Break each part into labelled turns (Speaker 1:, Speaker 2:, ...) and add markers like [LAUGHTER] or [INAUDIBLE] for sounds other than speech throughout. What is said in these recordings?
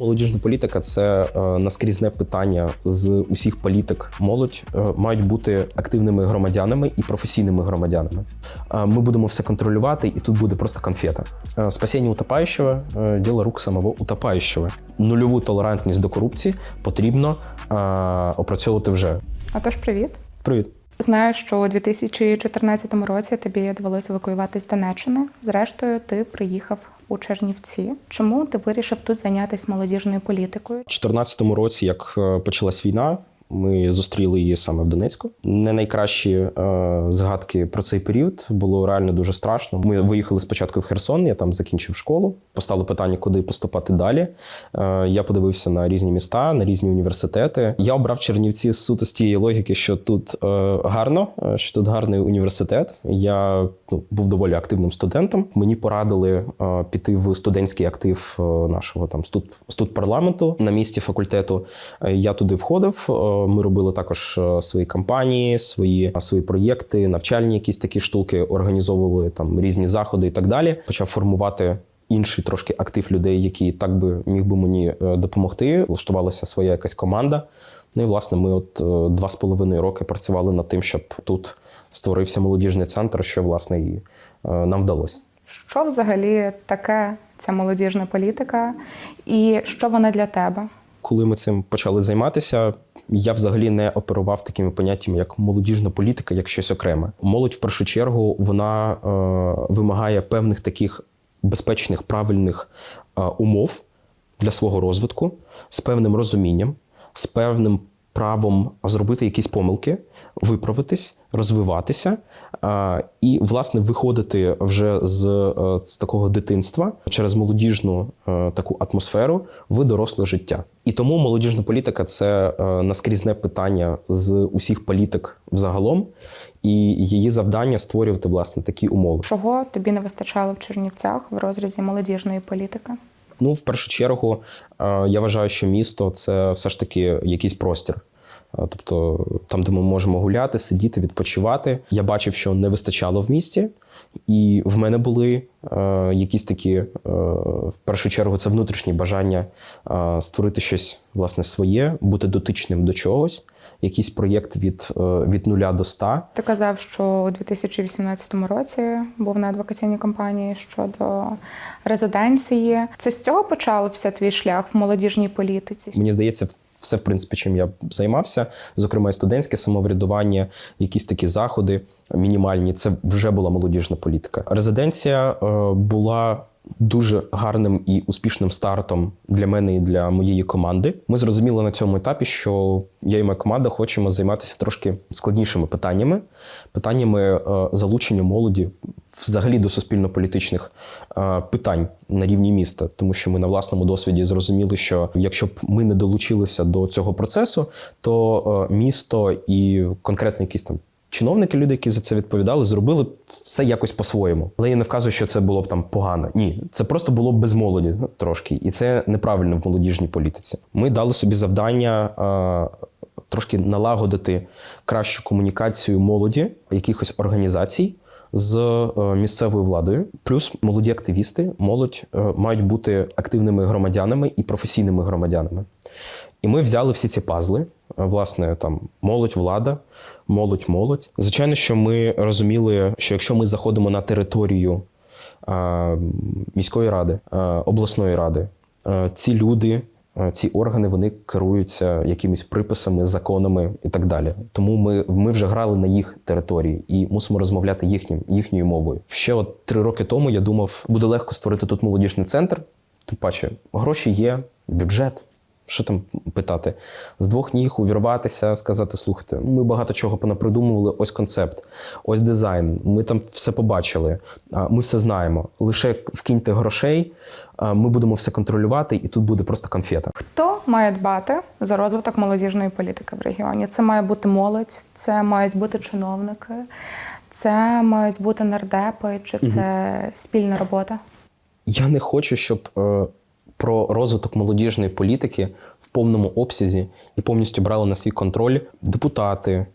Speaker 1: Молодіжна політика це е, наскрізне питання з усіх політик. Молодь е, мають бути активними громадянами і професійними громадянами. Е, Ми будемо все контролювати, і тут буде просто конфета. Е, Спасіння утопаючого – діло рук самого утопаючого. Нульову толерантність до корупції потрібно е, опрацьовувати вже.
Speaker 2: Отож, привіт.
Speaker 1: Привіт.
Speaker 2: Знаю, що у 2014 році тобі довелося евакуюватись з Донеччини. Зрештою, ти приїхав у Чернівці. Чому ти вирішив тут зайнятися молодіжною політикою?
Speaker 1: У 2014 році, як е, почалась війна, ми зустріли її саме в Донецьку. Не найкращі е, згадки про цей період було реально дуже страшно. Ми виїхали спочатку в Херсон. Я там закінчив школу. Постало питання, куди поступати далі. Е, я подивився на різні міста, на різні університети. Я обрав Чернівці суто з тієї логіки, що тут е, гарно, е, що тут гарний університет. Я ну, був доволі активним студентом. Мені порадили е, піти в студентський актив е, нашого там студ, студпарламенту на місці факультету. Е, Я туди входив. Е, Ми робили також е, свої кампанії, свої, свої проєкти, навчальні якісь такі штуки, організовували там різні заходи і так далі. Почав формувати. Інший трошки актив людей, які так би міг би мені е, допомогти. Влаштувалася своя якась команда. Ну і власне, ми от е, два з половиною роки працювали над тим, щоб тут створився молодіжний центр, що власне і е, нам вдалося.
Speaker 2: Що взагалі таке ця молодіжна політика, і що вона для тебе?
Speaker 1: Коли ми цим почали займатися, я взагалі не оперував такими поняттями, як молодіжна політика, як щось окреме. Молодь, в першу чергу, вона е, вимагає певних таких безпечних, правильних е, умов для свого розвитку з певним розумінням, з певним правом зробити якісь помилки, виправитись, розвиватися і, власне, виходити вже з, е, з такого дитинства через молодіжну е, таку атмосферу в доросле життя. І тому молодіжна політика це е, наскрізне питання з усіх політик взагалом, і її завдання створювати власне такі умови.
Speaker 2: Чого тобі не вистачало в Чернівцях в розрізі молодіжної політики?
Speaker 1: Ну, в першу чергу, я вважаю, що місто це все ж таки якийсь простір. Е, Тобто там, де ми можемо гуляти, сидіти, відпочивати. Я бачив, що не вистачало в місті, і в мене були е, якісь такі, е, в першу чергу, це внутрішні бажання е, створити щось власне своє, бути дотичним до чогось, якийсь проєкт від, е, від нуля до ста.
Speaker 2: Ти казав, що у 2018 році був на адвокаційній кампанії щодо резиденції. Це з цього почався твій шлях в молодіжній політиці?
Speaker 1: Мені здається, все, в принципі, чим я займався, зокрема, і студентське самоврядування, якісь такі заходи мінімальні. Це вже була молодіжна політика. Резиденція е, була. Дуже гарним і успішним стартом для мене і для моєї команди. Ми зрозуміли на цьому етапі, що я і моя команда хочемо займатися трошки складнішими питаннями, питаннями е, залучення молоді взагалі до суспільно-політичних е, питань на рівні міста, тому що ми на власному досвіді зрозуміли, що якщо б ми не долучилися до цього процесу, то е, місто і конкретно якісь там. Чиновники, люди, які за це відповідали, зробили все якось по-своєму. Але я не вказую, що це було б там погано. Ні, це просто було б без молоді ну, трошки, і це неправильно в молодіжній політиці. Ми дали собі завдання е, трошки налагодити кращу комунікацію молоді, якихось організацій з е, місцевою владою. Плюс молоді активісти, молодь е, мають бути активними громадянами і професійними громадянами. І ми взяли всі ці пазли. е, Власне, там молодь, влада, молодь, молодь. Звичайно, що ми розуміли, що якщо ми заходимо на територію міської ради, обласної ради, ці люди, ці органи вони керуються якимись приписами, законами і так далі. Тому ми, ми вже грали на їх території і мусимо розмовляти їхнім, їхньою мовою. Ще от три роки тому я думав, буде легко створити тут молодіжний центр. Тим паче, гроші є, бюджет. Що там питати? З двох ніг увірватися, сказати: слухайте, ми багато чого понапридумували, ось концепт, ось дизайн. Ми там все побачили, ми все знаємо. Лише вкиньте грошей, ми будемо все контролювати, і тут буде просто конфета.
Speaker 2: Хто має дбати за розвиток молодіжної політики в регіоні? Це має бути молодь, це мають бути чиновники, це мають бути нардепи, чи це спільна робота?
Speaker 1: Я не хочу, щоб е, про розвиток молодіжної політики в повному обсязі і повністю брали на свій контроль депутати,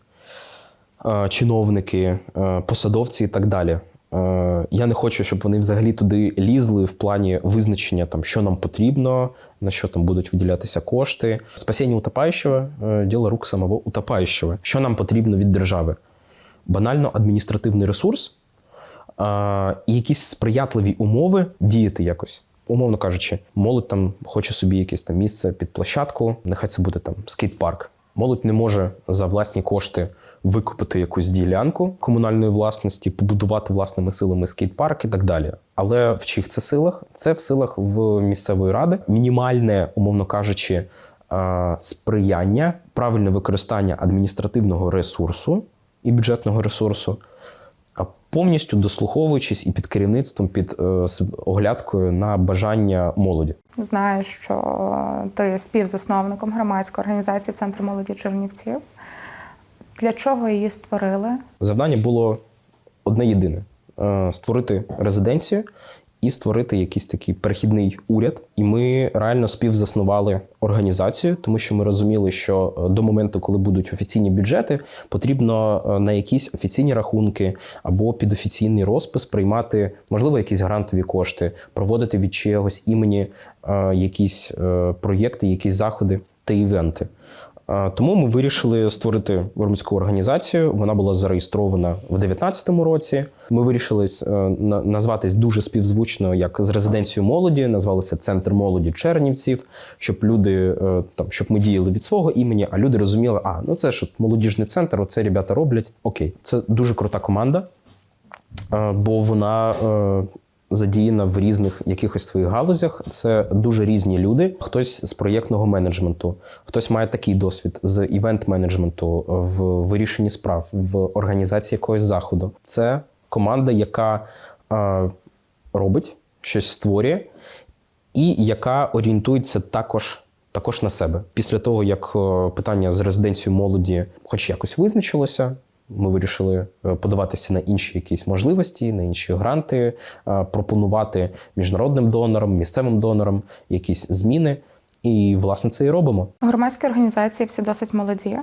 Speaker 1: е, чиновники, е, посадовці і так далі. Е, Я не хочу, щоб вони взагалі туди лізли в плані визначення, там, що нам потрібно, на що там будуть виділятися кошти. Спасіння утопаючого діло рук самого утопаючого. Що нам потрібно від держави? Банально адміністративний ресурс і якісь сприятливі умови діяти якось. Умовно кажучи, молодь там хоче собі якесь там місце під площадку, нехай це буде там скейт-парк. Молодь не може за власні кошти викупити якусь ділянку комунальної власності, побудувати власними силами скейт-парк і так далі. Але в чих це силах? Це в силах в місцевої ради. Мінімальне, умовно кажучи, сприяння, правильне використання адміністративного ресурсу і бюджетного ресурсу, повністю дослуховуючись і під керівництвом, під е, оглядкою на бажання молоді.
Speaker 2: Знаю, що ти є співзасновником громадської організації Центр молоді Чернівців. Для чого її створили?
Speaker 1: Завдання було одне єдине: е, створити резиденцію і створити якийсь такий перехідний уряд. І ми реально співзаснували організацію, тому що ми розуміли, що е, до моменту, коли будуть офіційні бюджети, потрібно е, на якісь офіційні рахунки або під офіційний розпис приймати, можливо, якісь грантові кошти, проводити від чогось імені е, якісь проєкти, якісь заходи та івенти. Тому ми вирішили створити громадську організацію. Вона була зареєстрована в 2019 році. Ми вирішили е, назватись дуже співзвучно, як з резиденцією молоді, назвалися Центр молоді Чернівців, щоб люди е, там, щоб ми діяли від свого імені, а люди розуміли, а ну це ж молодіжний центр, оце ребята роблять. Окей, це дуже крута команда, е, бо вона. Задіяна в різних якихось своїх галузях. Це дуже різні люди. Хтось з проєктного менеджменту, хтось має такий досвід з івент-менеджменту, в вирішенні справ, в організації якогось заходу. Це команда, яка е, робить щось створює, і яка орієнтується також. Також на себе. Після того, як е, питання з резиденцією молоді, хоч якось визначилося, ми вирішили е, подаватися на інші якісь можливості, на інші гранти, е, пропонувати міжнародним донорам, місцевим донорам якісь зміни. І, власне, це і робимо.
Speaker 2: Громадські організації всі досить молоді,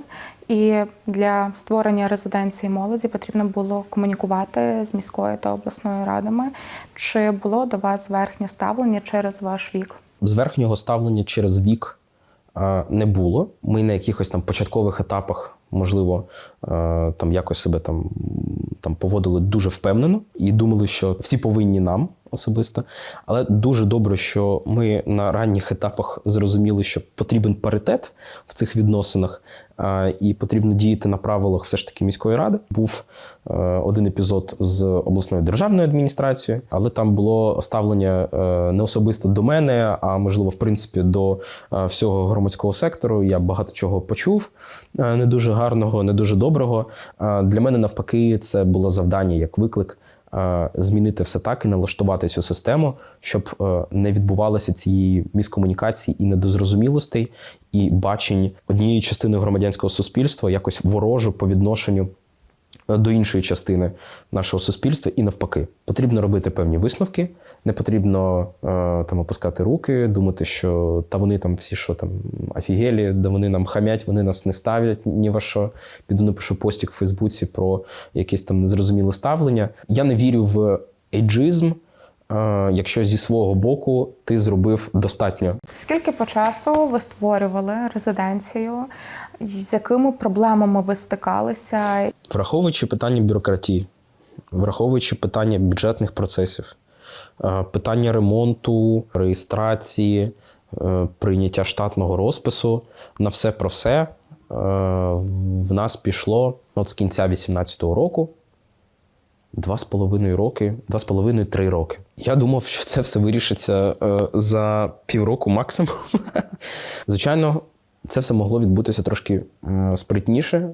Speaker 2: і для створення резиденції молоді потрібно було комунікувати з міською та обласною радами. Чи було до вас верхнє ставлення через ваш вік?
Speaker 1: з верхнього ставлення через вік не було. Ми на якихось там початкових етапах, можливо, е, там якось себе там, там поводили дуже впевнено і думали, що всі повинні нам особисто. Але дуже добре, що ми на ранніх етапах зрозуміли, що потрібен паритет в цих відносинах, і потрібно діяти на правилах все ж таки міської ради. Був е, один епізод з обласною державною адміністрацією, але там було ставлення е, не особисто до мене, а можливо, в принципі, до е, всього громадського сектору. Я багато чого почув не дуже гарного, не дуже доброго. Для мене навпаки, це було завдання як виклик. Е, Змінити все так і налаштувати цю систему, щоб е, не відбувалося цієї міскомунікації і недозрозумілостей, і бачень однієї частини громадянського суспільства якось ворожу по відношенню до іншої частини нашого суспільства і навпаки. Потрібно робити певні висновки, не потрібно е, там опускати руки, думати, що та вони там всі що там офігелі, да вони нам хамять, вони нас не ставлять ні во що. Піду напишу постік в Фейсбуці про якесь там незрозуміле ставлення. Я не вірю в ейджизм, е, якщо зі свого боку ти зробив достатньо
Speaker 2: Скільки по часу ви створювали резиденцію? З якими проблемами ви стикалися?
Speaker 1: Враховуючи питання бюрократії, враховуючи питання бюджетних процесів, е, питання ремонту, реєстрації, е, прийняття штатного розпису, на все про все е, в нас пішло от з кінця 2018 року. Два з половиною роки, два з половиною три роки. Я думав, що це все вирішиться за півроку максимум. [LAUGHS] Звичайно, це все могло відбутися трошки е, спритніше,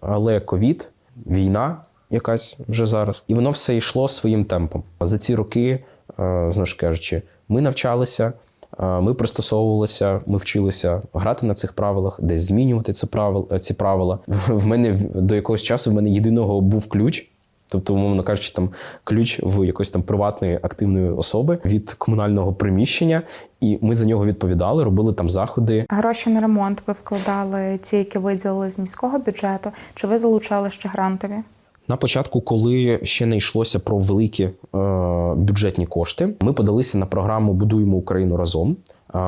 Speaker 1: але ковід, війна якась вже зараз, і воно все йшло своїм темпом. За ці роки, е, знову ж кажучи, ми навчалися. е, Ми пристосовувалися, ми вчилися грати на цих правилах, десь змінювати це правил, ці правила. [LAUGHS] В мене до якогось часу в мене єдиного був ключ, Тобто, умовно кажучи, там ключ в якоїсь там приватної активної особи від комунального приміщення, і ми за нього відповідали, робили там заходи.
Speaker 2: Гроші на ремонт ви вкладали ті, які виділили з міського бюджету, чи ви залучали ще грантові?
Speaker 1: На початку, коли ще не йшлося про великі е, бюджетні кошти, ми подалися на програму Будуємо Україну разом.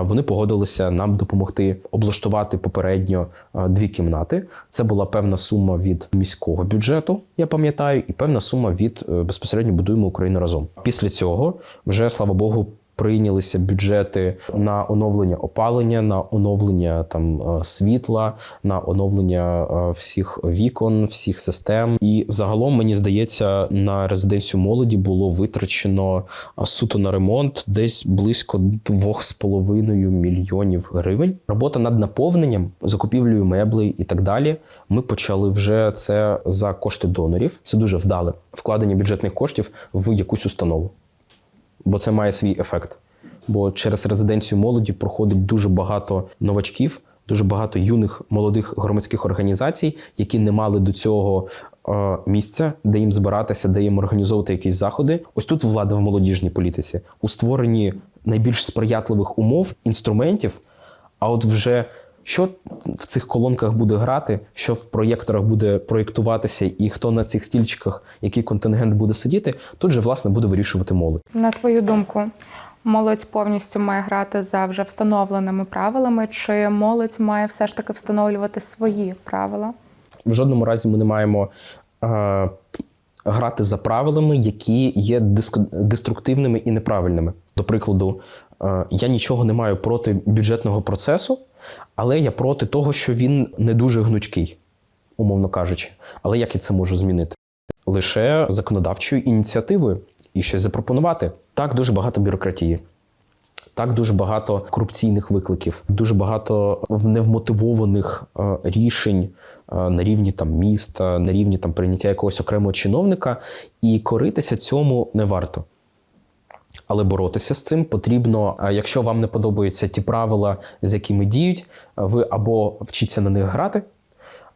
Speaker 1: Вони погодилися нам допомогти облаштувати попередньо дві кімнати. Це була певна сума від міського бюджету, я пам'ятаю, і певна сума від е, безпосередньо Будуємо Україну разом. Після цього вже слава Богу. Прийнялися бюджети на оновлення опалення, на оновлення там е, світла, на оновлення е, всіх вікон, всіх систем. І загалом мені здається, на резиденцію молоді було витрачено е, суто на ремонт десь близько 2,5 мільйонів гривень. Робота над наповненням, закупівлею меблей і так далі. Ми почали вже це за кошти донорів. Це дуже вдале вкладення бюджетних коштів в якусь установу бо це має свій ефект. Бо через резиденцію молоді проходить дуже багато новачків, дуже багато юних молодих громадських організацій, які не мали до цього е, місця, де їм збиратися, де їм організовувати якісь заходи. Ось тут влада в молодіжній політиці у створенні найбільш сприятливих умов, інструментів. А от вже що в цих колонках буде грати, що в проєкторах буде проєктуватися, і хто на цих стільчиках, який контингент буде сидіти, тут же власне буде вирішувати молодь.
Speaker 2: На твою думку, молодь повністю має грати за вже встановленими правилами, чи молодь має все ж таки встановлювати свої правила?
Speaker 1: В жодному разі ми не маємо е, грати за правилами, які є деструктивними і неправильними. До прикладу, я нічого не маю проти бюджетного процесу, але я проти того, що він не дуже гнучкий, умовно кажучи. Але як я це можу змінити? Лише законодавчою ініціативою і щось запропонувати. Так, дуже багато бюрократії. Так, дуже багато корупційних викликів, дуже багато невмотивованих е, рішень е, на рівні там міста, на рівні там прийняття якогось окремого чиновника, і коритися цьому не варто. Але боротися з цим потрібно, е, якщо вам не подобаються ті правила, з якими діють, е, ви або вчіться на них грати,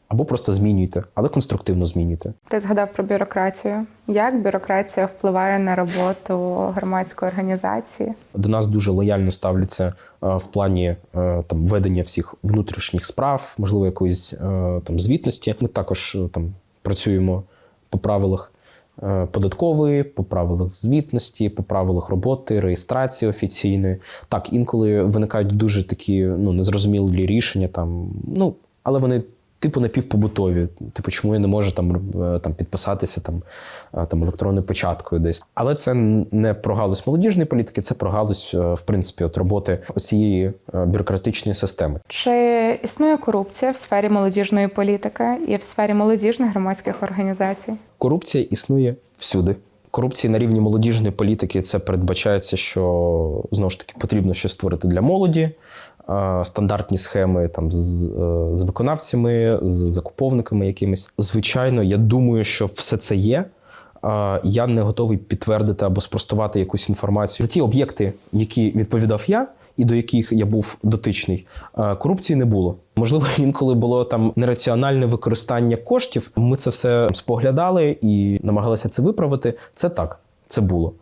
Speaker 1: або просто змінюйте, але конструктивно змінюйте.
Speaker 2: Ти згадав про бюрократію. Як бюрократія впливає на роботу громадської організації?
Speaker 1: До нас дуже лояльно ставляться е, в плані там ведення всіх внутрішніх справ, можливо, якоїсь там звітності. Ми також там працюємо по правилах податкової, по правилах звітності, по правилах роботи, реєстрації офіційної. Так, інколи виникають дуже такі ну незрозумілі рішення, там ну але вони. Типу напівпобутові, типу, чому я не можу там, е, там підписатися там, е, там електронною початкою десь. Але це не про галузь молодіжної політики, це про галузь, е, в принципі, от роботи цієї бюрократичної системи.
Speaker 2: Чи існує корупція в сфері молодіжної політики і в сфері молодіжних громадських організацій?
Speaker 1: Корупція існує всюди. Корупції на рівні молодіжної політики це передбачається, що знову ж таки потрібно щось створити для молоді. е, Стандартні схеми там з, е, з виконавцями, з закуповниками якимись. Звичайно, я думаю, що все це є. Е, Я не готовий підтвердити або спростувати якусь інформацію. За ті об'єкти, які відповідав я, і до яких я був дотичний, корупції не було. Можливо, [LAUGHS] інколи було там нераціональне використання коштів. Ми це все споглядали і намагалися це виправити. Це так, це було.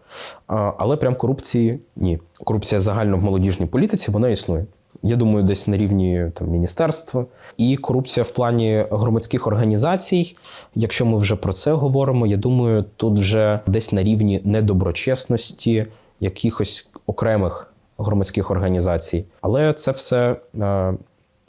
Speaker 1: Але прям корупції ні. Корупція загально в молодіжній політиці вона існує. Я думаю, десь на рівні там міністерства. І корупція в плані громадських організацій. Якщо ми вже про це говоримо, я думаю, тут вже десь на рівні недоброчесності якихось окремих громадських організацій. Але це все е,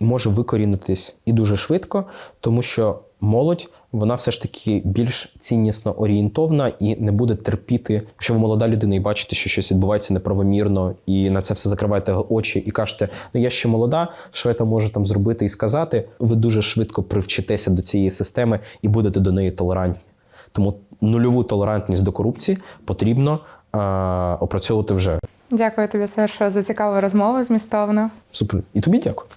Speaker 1: може викорінитись і дуже швидко, тому що молодь вона все ж таки більш ціннісно орієнтовна і не буде терпіти, якщо ви молода людина і бачите, що щось відбувається неправомірно, і на це все закриваєте очі і кажете, ну я ще молода, що я там можу там зробити і сказати. Ви дуже швидко привчитеся до цієї системи і будете до неї толерантні. Тому нульову толерантність до корупції потрібно е, опрацьовувати вже.
Speaker 2: Дякую тобі, Сашо, за цікаву розмову змістовну.
Speaker 1: Супер. І тобі дякую.